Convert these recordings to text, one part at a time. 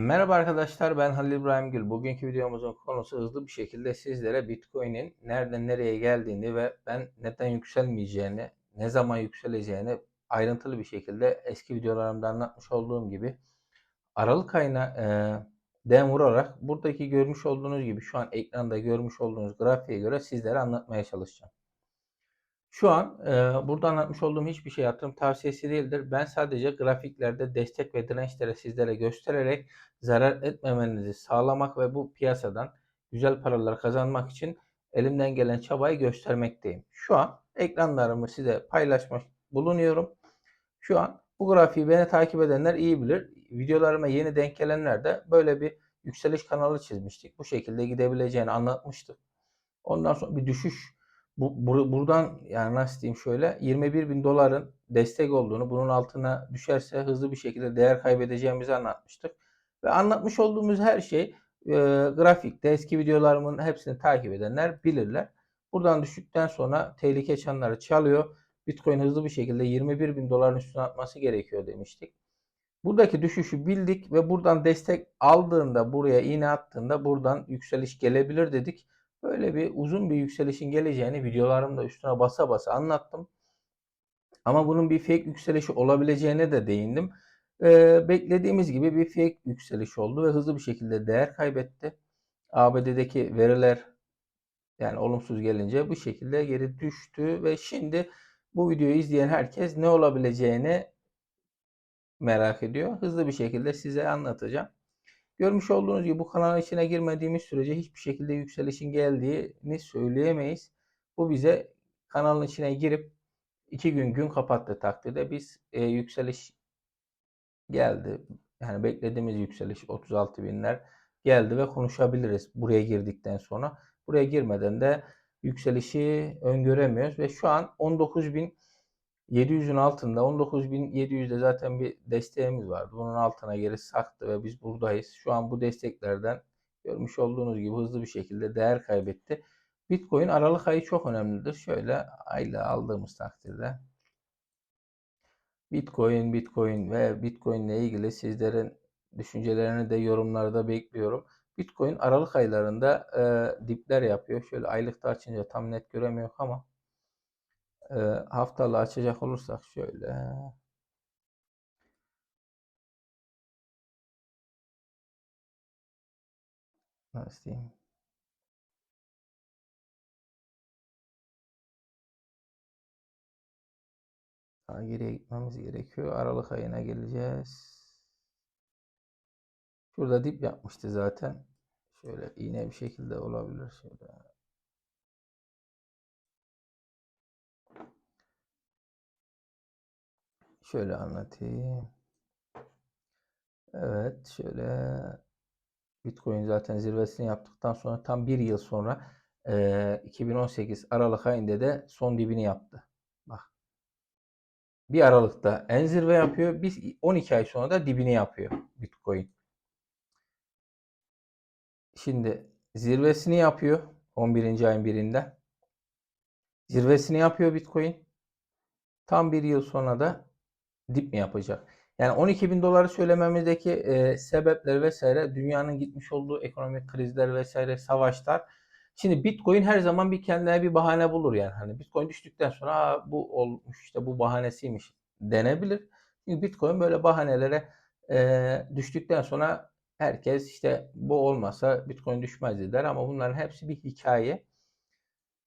Merhaba arkadaşlar ben Halil İbrahim Gül. Bugünkü videomuzun konusu hızlı bir şekilde sizlere Bitcoin'in nereden nereye geldiğini ve ben neden yükselmeyeceğini, ne zaman yükseleceğini ayrıntılı bir şekilde eski videolarımda anlatmış olduğum gibi Aralık ayına e, dem vurarak buradaki görmüş olduğunuz gibi şu an ekranda görmüş olduğunuz grafiğe göre sizlere anlatmaya çalışacağım. Şu an e, burada anlatmış olduğum hiçbir şey yatırım tavsiyesi değildir. Ben sadece grafiklerde destek ve dirençleri sizlere göstererek zarar etmemenizi sağlamak ve bu piyasadan güzel paralar kazanmak için elimden gelen çabayı göstermekteyim. Şu an ekranlarımı size paylaşmak bulunuyorum. Şu an bu grafiği beni takip edenler iyi bilir. Videolarıma yeni denk gelenler de böyle bir yükseliş kanalı çizmiştik. Bu şekilde gidebileceğini anlatmıştık. Ondan sonra bir düşüş bu, bur- buradan yani nasıl diyeyim şöyle 21 bin doların destek olduğunu bunun altına düşerse hızlı bir şekilde değer kaybedeceğimizi anlatmıştık. Ve anlatmış olduğumuz her şey e, grafikte eski videolarımın hepsini takip edenler bilirler. Buradan düştükten sonra tehlike çanları çalıyor. Bitcoin hızlı bir şekilde 21 bin doların üstüne atması gerekiyor demiştik. Buradaki düşüşü bildik ve buradan destek aldığında buraya iğne attığında buradan yükseliş gelebilir dedik. Böyle bir uzun bir yükselişin geleceğini videolarımda üstüne basa basa anlattım. Ama bunun bir fake yükselişi olabileceğine de değindim. Ee, beklediğimiz gibi bir fake yükseliş oldu ve hızlı bir şekilde değer kaybetti. ABD'deki veriler yani olumsuz gelince bu şekilde geri düştü ve şimdi bu videoyu izleyen herkes ne olabileceğini merak ediyor. Hızlı bir şekilde size anlatacağım. Görmüş olduğunuz gibi bu kanalın içine girmediğimiz sürece hiçbir şekilde yükselişin geldiğini söyleyemeyiz. Bu bize kanalın içine girip iki gün gün kapattığı takdirde biz e, yükseliş geldi. Yani beklediğimiz yükseliş 36 binler geldi ve konuşabiliriz buraya girdikten sonra. Buraya girmeden de yükselişi öngöremiyoruz ve şu an 19 bin 700'ün altında 19.700'de zaten bir desteğimiz vardı. Bunun altına geri saktı ve biz buradayız. Şu an bu desteklerden görmüş olduğunuz gibi hızlı bir şekilde değer kaybetti. Bitcoin Aralık ayı çok önemlidir. Şöyle ayla aldığımız takdirde Bitcoin, Bitcoin ve Bitcoin ile ilgili sizlerin düşüncelerini de yorumlarda bekliyorum. Bitcoin Aralık aylarında e, dipler yapıyor. Şöyle aylıkta açınca tam net göremiyor ama e, haftalı açacak olursak şöyle nasıl diyeyim daha geriye gitmemiz gerekiyor. Aralık ayına geleceğiz. Şurada dip yapmıştı zaten. Şöyle iğne bir şekilde olabilir. Şöyle Şöyle anlatayım. Evet şöyle Bitcoin zaten zirvesini yaptıktan sonra tam bir yıl sonra e, 2018 Aralık ayında da son dibini yaptı. Bak. Bir Aralık'ta en zirve yapıyor. Biz 12 ay sonra da dibini yapıyor Bitcoin. Şimdi zirvesini yapıyor 11. ayın birinde. Zirvesini yapıyor Bitcoin. Tam bir yıl sonra da dip mi yapacak? Yani 12 bin doları söylememizdeki e, sebepler vesaire dünyanın gitmiş olduğu ekonomik krizler vesaire savaşlar. Şimdi Bitcoin her zaman bir kendine bir bahane bulur yani. Hani Bitcoin düştükten sonra bu olmuş işte bu bahanesiymiş denebilir. Çünkü Bitcoin böyle bahanelere e, düştükten sonra herkes işte bu olmasa Bitcoin düşmez der ama bunların hepsi bir hikaye.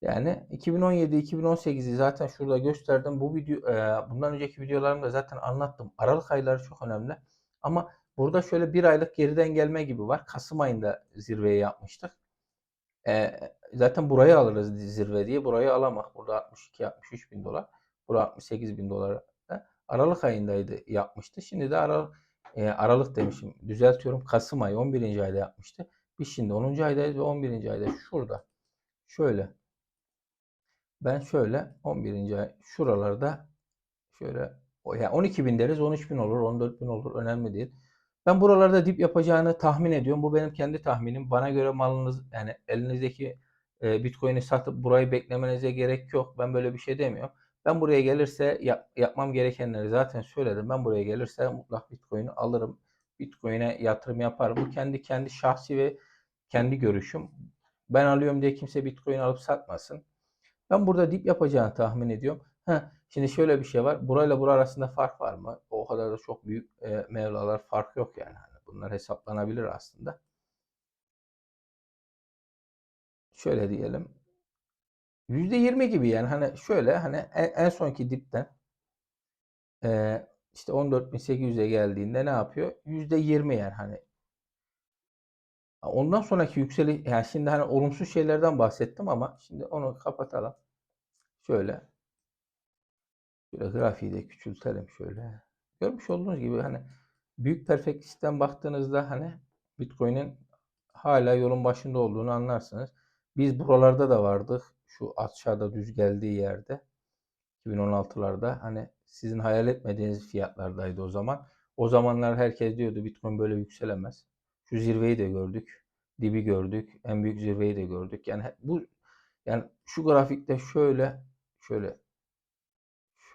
Yani 2017-2018'i zaten şurada gösterdim. Bu video e, bundan önceki videolarımda zaten anlattım. Aralık ayları çok önemli. Ama burada şöyle bir aylık geriden gelme gibi var. Kasım ayında zirveyi yapmıştık. E, zaten burayı alırız zirve diye. Burayı alamak. Burada 62-63 bin dolar. Burada 68 bin dolar. Aralık ayındaydı yapmıştı. Şimdi de Aralık, e, Aralık demişim. Düzeltiyorum. Kasım ayı 11. ayda yapmıştı. Biz şimdi 10. aydayız ve 11. ayda şurada. Şöyle ben şöyle 11. ay şuralarda şöyle yani 12 bin deriz 13 bin olur 14 bin olur önemli değil. Ben buralarda dip yapacağını tahmin ediyorum. Bu benim kendi tahminim. Bana göre malınız yani elinizdeki e, Bitcoin'i satıp burayı beklemenize gerek yok. Ben böyle bir şey demiyorum. Ben buraya gelirse yap, yapmam gerekenleri zaten söyledim. Ben buraya gelirse mutlak Bitcoin'i alırım. Bitcoin'e yatırım yapar. Bu kendi kendi şahsi ve kendi görüşüm. Ben alıyorum diye kimse Bitcoin alıp satmasın. Ben burada dip yapacağını tahmin ediyorum. Heh, şimdi şöyle bir şey var. Burayla bura arasında fark var mı? O kadar da çok büyük e, mevlalar fark yok yani. Hani bunlar hesaplanabilir aslında. Şöyle diyelim. %20 gibi yani hani şöyle hani en, en sonki dipten e, işte 14.800'e geldiğinde ne yapıyor? %20 yani hani ondan sonraki yükseliş yani şimdi hani olumsuz şeylerden bahsettim ama şimdi onu kapatalım. Şöyle şöyle grafiği de küçültelim şöyle. Görmüş olduğunuz gibi hani büyük perfektistten baktığınızda hani Bitcoin'in hala yolun başında olduğunu anlarsınız. Biz buralarda da vardık. Şu aşağıda düz geldiği yerde. 2016'larda hani sizin hayal etmediğiniz fiyatlardaydı o zaman. O zamanlar herkes diyordu Bitcoin böyle yükselemez. Şu zirveyi de gördük. Dibi gördük. En büyük zirveyi de gördük. Yani bu yani şu grafikte şöyle şöyle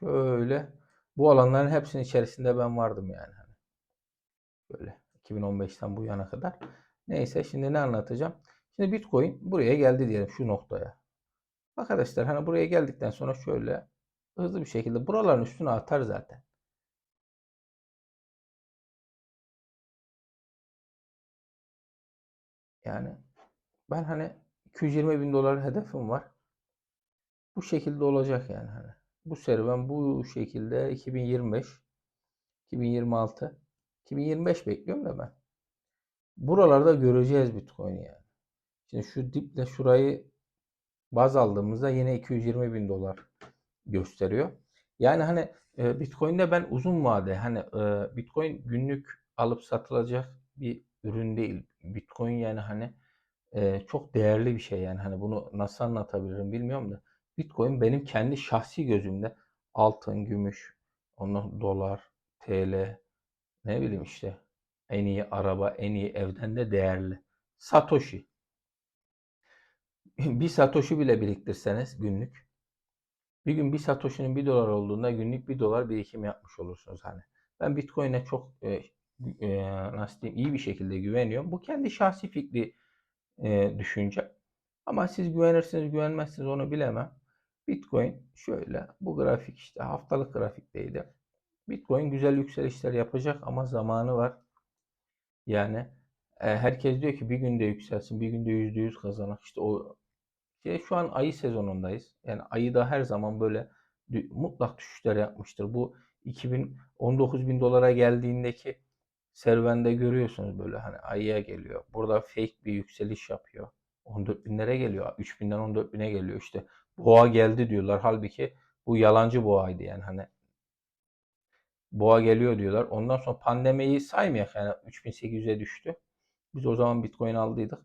şöyle bu alanların hepsinin içerisinde ben vardım yani. Hani böyle 2015'ten bu yana kadar. Neyse şimdi ne anlatacağım? Şimdi Bitcoin buraya geldi diyelim şu noktaya. Arkadaşlar hani buraya geldikten sonra şöyle hızlı bir şekilde buraların üstüne atar zaten. Yani ben hani 220 bin dolar hedefim var. Bu şekilde olacak yani hani. Bu serüven bu şekilde 2025, 2026, 2025 bekliyorum da ben. Buralarda göreceğiz Bitcoin yani. Şimdi şu diple şurayı baz aldığımızda yine 220 bin dolar gösteriyor. Yani hani e, Bitcoin'de ben uzun vade hani e, Bitcoin günlük alıp satılacak bir ürün değil. Bitcoin yani hani e, çok değerli bir şey yani hani bunu nasıl anlatabilirim bilmiyorum da Bitcoin benim kendi şahsi gözümde altın, gümüş, onun dolar, TL, ne bileyim işte en iyi araba, en iyi evden de değerli. Satoshi. bir Satoshi bile biriktirseniz günlük bir gün bir Satoshi'nin bir dolar olduğunda günlük bir dolar birikim yapmış olursunuz hani. Ben Bitcoin'e çok e, e, nasıl diyeyim iyi bir şekilde güveniyorum. Bu kendi şahsi fikri e, düşünce. Ama siz güvenirsiniz güvenmezsiniz onu bilemem. Bitcoin şöyle bu grafik işte haftalık grafikteydi. Bitcoin güzel yükselişler yapacak ama zamanı var. Yani e, herkes diyor ki bir günde yükselsin, bir günde yüzde yüz kazanak. İşte o işte şu an ayı sezonundayız. Yani ayı da her zaman böyle mutlak düşüşler yapmıştır. Bu 2019 bin dolara geldiğindeki serüvende görüyorsunuz böyle hani ayıya geliyor. Burada fake bir yükseliş yapıyor. 14 binlere geliyor. 3 binden 14 bine geliyor işte. Boğa geldi diyorlar. Halbuki bu yalancı boğaydı yani hani boğa geliyor diyorlar. Ondan sonra pandemiyi saymayak yani 3800'e düştü. Biz o zaman Bitcoin aldıydık.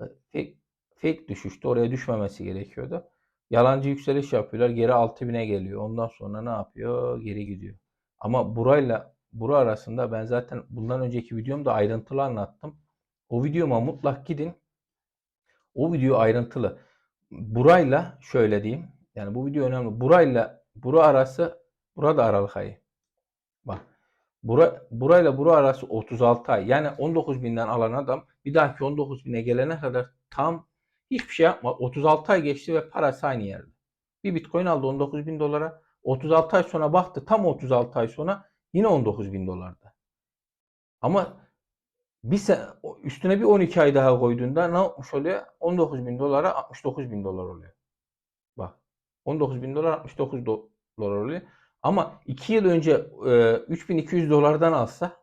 E, fake, fake düşüştü. Oraya düşmemesi gerekiyordu. Yalancı yükseliş yapıyorlar. Geri 6000'e geliyor. Ondan sonra ne yapıyor? Geri gidiyor. Ama burayla bura arasında ben zaten bundan önceki videomda ayrıntılı anlattım. O videoma mutlak gidin. O video ayrıntılı. Burayla şöyle diyeyim. Yani bu video önemli. Burayla bura arası burada aralık ayı. Bak. Bura, burayla bura arası 36 ay. Yani 19 binden alan adam bir dahaki 19 bine gelene kadar tam hiçbir şey yapma. 36 ay geçti ve parası aynı yerde. Bir bitcoin aldı 19 bin dolara. 36 ay sonra baktı tam 36 ay sonra yine 19 bin dolarda. Ama bir üstüne bir 12 ay daha koyduğunda ne yapmış oluyor? 19 bin dolara 69 bin dolar oluyor. Bak 19 bin dolar 69 dolar oluyor. Ama 2 yıl önce e, 3200 dolardan alsa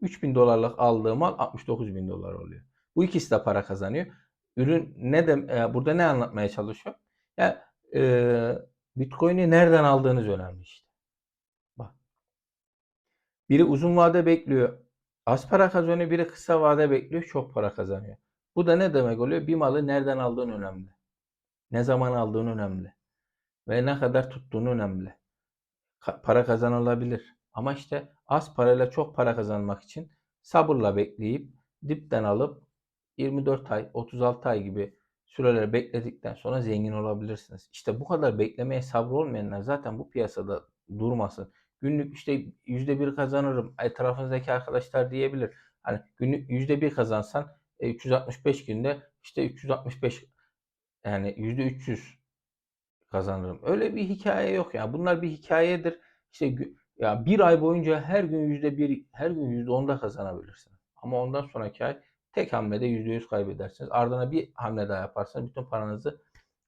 3000 dolarlık aldığı mal 69 bin dolar oluyor. Bu ikisi de para kazanıyor. Ürün ne de e, burada ne anlatmaya çalışıyor? Ya e, Bitcoin'i nereden aldığınız önemli işte. Biri uzun vade bekliyor. Az para kazanıyor. Biri kısa vade bekliyor. Çok para kazanıyor. Bu da ne demek oluyor? Bir malı nereden aldığın önemli. Ne zaman aldığın önemli. Ve ne kadar tuttuğun önemli para kazanılabilir. Ama işte az parayla çok para kazanmak için sabırla bekleyip dipten alıp 24 ay, 36 ay gibi süreler bekledikten sonra zengin olabilirsiniz. İşte bu kadar beklemeye sabrı olmayanlar zaten bu piyasada durmasın. Günlük işte yüzde bir kazanırım. Etrafınızdaki arkadaşlar diyebilir. Hani günlük yüzde bir kazansan e, 365 günde işte 365 yani yüzde 300 kazanırım. Öyle bir hikaye yok ya. Bunlar bir hikayedir. İşte ya bir ay boyunca her gün yüzde bir, her gün yüzde onda kazanabilirsin. Ama ondan sonraki ay tek hamlede yüzde yüz kaybedersiniz. Ardına bir hamle daha yaparsanız bütün paranızı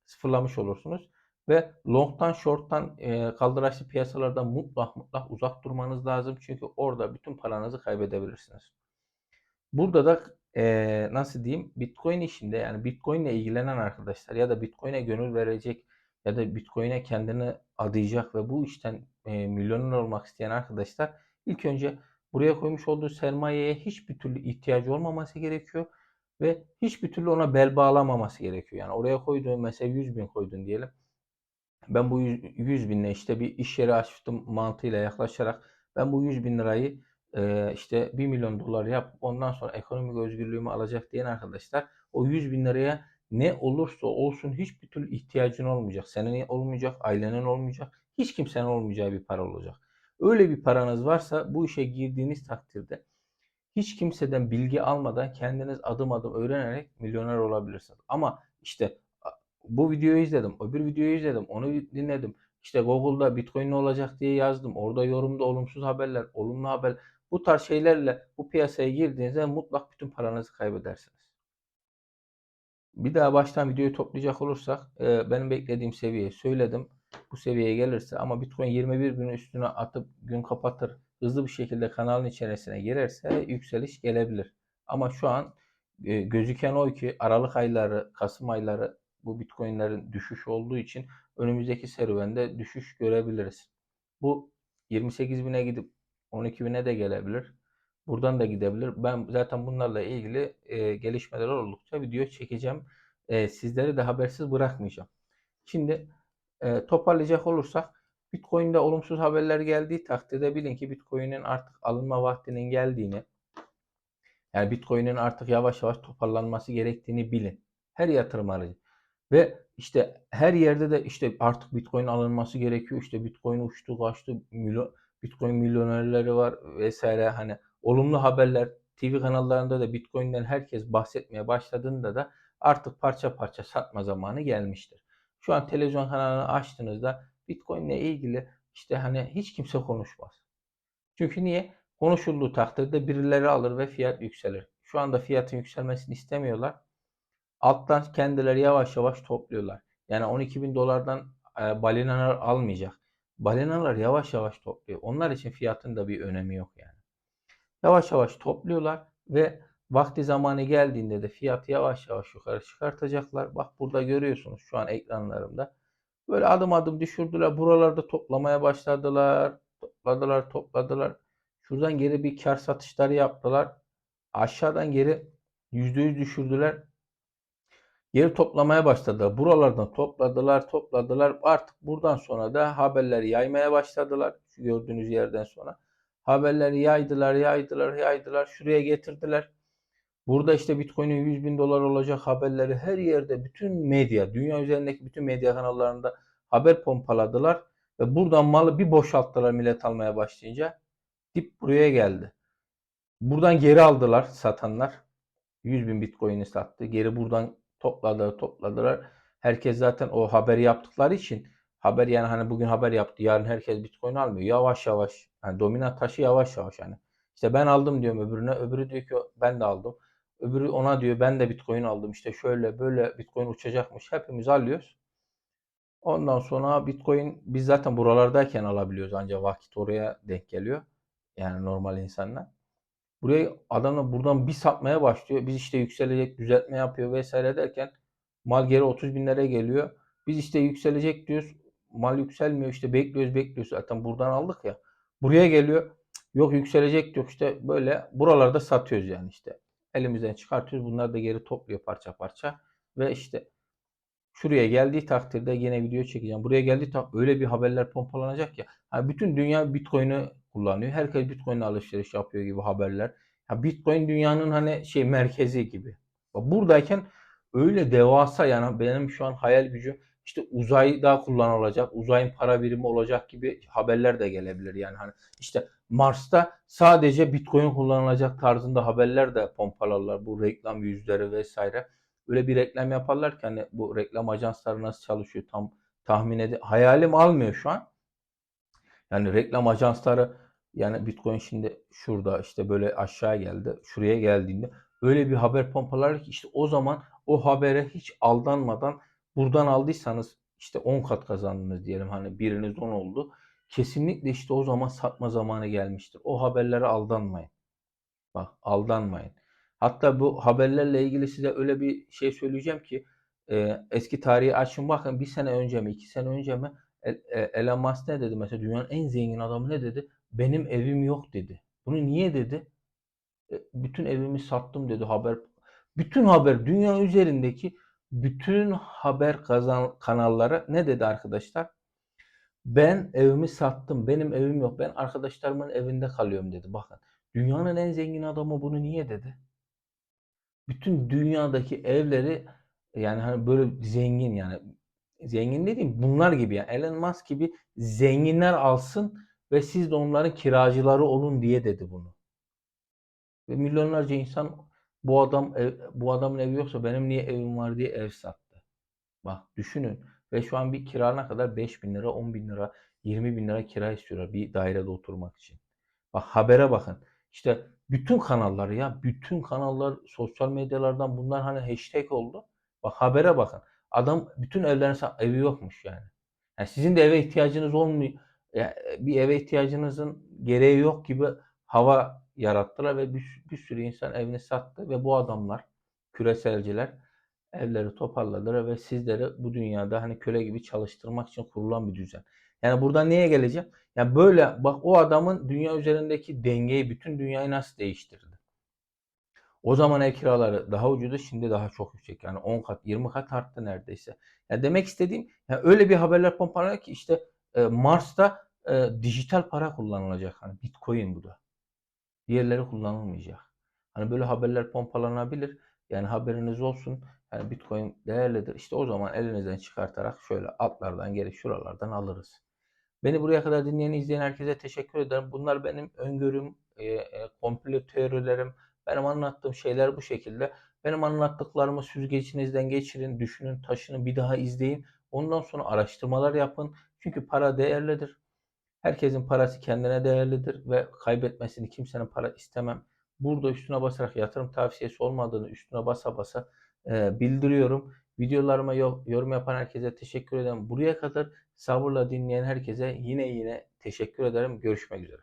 sıfırlamış olursunuz. Ve long'tan short'tan e, kaldıraçlı piyasalardan mutlak mutlak uzak durmanız lazım. Çünkü orada bütün paranızı kaybedebilirsiniz. Burada da e, nasıl diyeyim Bitcoin işinde yani Bitcoin ile ilgilenen arkadaşlar ya da Bitcoin'e gönül verecek ya da Bitcoin'e kendini adayacak ve bu işten e, milyoner olmak isteyen arkadaşlar ilk önce buraya koymuş olduğu sermayeye hiçbir türlü ihtiyacı olmaması gerekiyor ve hiçbir türlü ona bel bağlamaması gerekiyor. Yani oraya koyduğun mesela 100 bin koydun diyelim. Ben bu 100, 100 binle işte bir iş yeri açtım mantığıyla yaklaşarak ben bu 100 bin lirayı e, işte 1 milyon dolar yap ondan sonra ekonomik özgürlüğümü alacak diyen arkadaşlar o 100 bin liraya ne olursa olsun hiçbir türlü ihtiyacın olmayacak. Senin olmayacak, ailenin olmayacak, hiç kimsenin olmayacağı bir para olacak. Öyle bir paranız varsa bu işe girdiğiniz takdirde hiç kimseden bilgi almadan kendiniz adım adım öğrenerek milyoner olabilirsiniz. Ama işte bu videoyu izledim, öbür videoyu izledim, onu dinledim. İşte Google'da Bitcoin ne olacak diye yazdım. Orada yorumda olumsuz haberler, olumlu haber. Bu tarz şeylerle bu piyasaya girdiğinizde mutlak bütün paranızı kaybedersiniz. Bir daha baştan videoyu toplayacak olursak e, benim beklediğim seviyeyi söyledim. Bu seviyeye gelirse ama Bitcoin 21 günün üstüne atıp gün kapatır hızlı bir şekilde kanalın içerisine girerse yükseliş gelebilir. Ama şu an e, gözüken o ki Aralık ayları, Kasım ayları bu Bitcoin'lerin düşüş olduğu için önümüzdeki serüvende düşüş görebiliriz. Bu 28 bine gidip 12 bine de gelebilir. Buradan da gidebilir. Ben zaten bunlarla ilgili e, gelişmeler oldukça video çekeceğim. E, sizleri de habersiz bırakmayacağım. Şimdi e, toparlayacak olursak Bitcoin'de olumsuz haberler geldiği takdirde bilin ki Bitcoin'in artık alınma vaktinin geldiğini yani Bitcoin'in artık yavaş yavaş toparlanması gerektiğini bilin. Her yatırım aracı. Ve işte her yerde de işte artık Bitcoin alınması gerekiyor. İşte Bitcoin uçtu kaçtı. Milyon, Bitcoin milyonerleri var vesaire. Hani olumlu haberler TV kanallarında da Bitcoin'den herkes bahsetmeye başladığında da artık parça parça satma zamanı gelmiştir. Şu an televizyon kanalını açtığınızda Bitcoin ile ilgili işte hani hiç kimse konuşmaz. Çünkü niye? Konuşulduğu takdirde birileri alır ve fiyat yükselir. Şu anda fiyatın yükselmesini istemiyorlar. Alttan kendileri yavaş yavaş topluyorlar. Yani 12 bin dolardan e, balinalar almayacak. Balinalar yavaş yavaş topluyor. Onlar için fiyatın da bir önemi yok yani. Yavaş yavaş topluyorlar ve vakti zamanı geldiğinde de fiyatı yavaş yavaş yukarı çıkartacaklar. Bak burada görüyorsunuz şu an ekranlarımda. Böyle adım adım düşürdüler. Buralarda toplamaya başladılar. Topladılar, topladılar. Şuradan geri bir kar satışları yaptılar. Aşağıdan geri %100 düşürdüler. Geri toplamaya başladılar. Buralardan topladılar, topladılar. Artık buradan sonra da haberleri yaymaya başladılar. Gördüğünüz yerden sonra. Haberleri yaydılar, yaydılar, yaydılar. Şuraya getirdiler. Burada işte Bitcoin'in 100 bin dolar olacak haberleri her yerde bütün medya, dünya üzerindeki bütün medya kanallarında haber pompaladılar. Ve buradan malı bir boşalttılar millet almaya başlayınca. Dip buraya geldi. Buradan geri aldılar satanlar. 100 bin Bitcoin'i sattı. Geri buradan topladılar, topladılar. Herkes zaten o haberi yaptıkları için haber yani hani bugün haber yaptı. Yarın herkes Bitcoin almıyor. Yavaş yavaş. Yani dominant taşı yavaş yavaş yani. İşte ben aldım diyorum öbürüne. Öbürü diyor ki ben de aldım. Öbürü ona diyor ben de Bitcoin aldım. İşte şöyle böyle Bitcoin uçacakmış. Hepimiz alıyoruz. Ondan sonra Bitcoin biz zaten buralardayken alabiliyoruz ancak vakit oraya denk geliyor. Yani normal insanlar. Buraya adamlar buradan bir satmaya başlıyor. Biz işte yükselecek düzeltme yapıyor vesaire derken mal geri 30 binlere geliyor. Biz işte yükselecek diyoruz. Mal yükselmiyor işte bekliyoruz bekliyoruz zaten buradan aldık ya. Buraya geliyor. Yok yükselecek diyor işte böyle buralarda satıyoruz yani işte. Elimizden çıkartıyoruz. Bunlar da geri topluyor parça parça. Ve işte şuraya geldiği takdirde yine video çekeceğim. Buraya geldiği takdirde öyle bir haberler pompalanacak ya. Yani bütün dünya Bitcoin'i kullanıyor. Herkes Bitcoin'le alışveriş yapıyor gibi haberler. Ya Bitcoin dünyanın hani şey merkezi gibi. Buradayken öyle devasa yani benim şu an hayal gücüm işte uzayda kullanılacak, uzayın para birimi olacak gibi haberler de gelebilir. Yani hani işte Mars'ta sadece Bitcoin kullanılacak tarzında haberler de pompalarlar. Bu reklam yüzleri vesaire. Öyle bir reklam yaparlar ki hani bu reklam ajansları nasıl çalışıyor tam tahmin ede hayalim almıyor şu an. Yani reklam ajansları yani Bitcoin şimdi şurada işte böyle aşağı geldi. Şuraya geldiğinde öyle bir haber pompalar ki işte o zaman o habere hiç aldanmadan buradan aldıysanız işte 10 kat kazandınız diyelim hani biriniz 10 oldu. Kesinlikle işte o zaman satma zamanı gelmiştir. O haberlere aldanmayın. Bak aldanmayın. Hatta bu haberlerle ilgili size öyle bir şey söyleyeceğim ki e, eski tarihi açın bakın bir sene önce mi iki sene önce mi e, Elon Musk ne dedi mesela dünyanın en zengin adamı ne dedi? Benim evim yok dedi. Bunu niye dedi? E, bütün evimi sattım dedi haber. Bütün haber dünya üzerindeki bütün haber kazan kanallara ne dedi arkadaşlar? Ben evimi sattım. Benim evim yok. Ben arkadaşlarımın evinde kalıyorum dedi. Bakın dünyanın en zengin adamı bunu niye dedi? Bütün dünyadaki evleri yani hani böyle zengin yani zengin dediğim bunlar gibi yani Elon Musk gibi zenginler alsın ve siz de onların kiracıları olun diye dedi bunu. Ve milyonlarca insan bu adam ev- bu adamın evi yoksa benim niye evim var diye ev sattı. Bak düşünün ve şu an bir kira ne kadar 5 bin lira, 10 bin lira, 20 bin lira kira istiyorlar bir dairede oturmak için. Bak habere bakın. İşte bütün kanallar ya bütün kanallar sosyal medyalardan bunlar hani hashtag oldu. Bak habere bakın. Adam bütün evlerin sa- evi yokmuş yani. Yani sizin de eve ihtiyacınız olmuyor. Ya, bir eve ihtiyacınızın gereği yok gibi hava yarattılar ve bir, bir sürü insan evini sattı ve bu adamlar küreselciler evleri toparladılar ve sizleri bu dünyada hani köle gibi çalıştırmak için kurulan bir düzen. Yani buradan neye geleceğim? Yani böyle bak o adamın dünya üzerindeki dengeyi bütün dünyayı nasıl değiştirdi? O zaman ev kiraları daha ucuzdu, şimdi daha çok yüksek. Yani 10 kat, 20 kat arttı neredeyse. Yani demek istediğim yani öyle bir haberler pompalanıyor ki işte Mars'ta e, dijital para kullanılacak. Hani Bitcoin bu da. Diğerleri kullanılmayacak. Hani böyle haberler pompalanabilir. Yani haberiniz olsun. Yani Bitcoin değerlidir. İşte o zaman elinizden çıkartarak şöyle altlardan geri şuralardan alırız. Beni buraya kadar dinleyen, izleyen herkese teşekkür ederim. Bunlar benim öngörüm, e, e, komplo teorilerim. Benim anlattığım şeyler bu şekilde. Benim anlattıklarımı süzgecinizden geçirin, düşünün, taşının bir daha izleyin. Ondan sonra araştırmalar yapın. Çünkü para değerlidir. Herkesin parası kendine değerlidir ve kaybetmesini kimsenin para istemem. Burada üstüne basarak yatırım tavsiyesi olmadığını üstüne basa basa e, bildiriyorum. Videolarıma yo- yorum yapan herkese teşekkür ederim. Buraya kadar sabırla dinleyen herkese yine yine teşekkür ederim. Görüşmek üzere.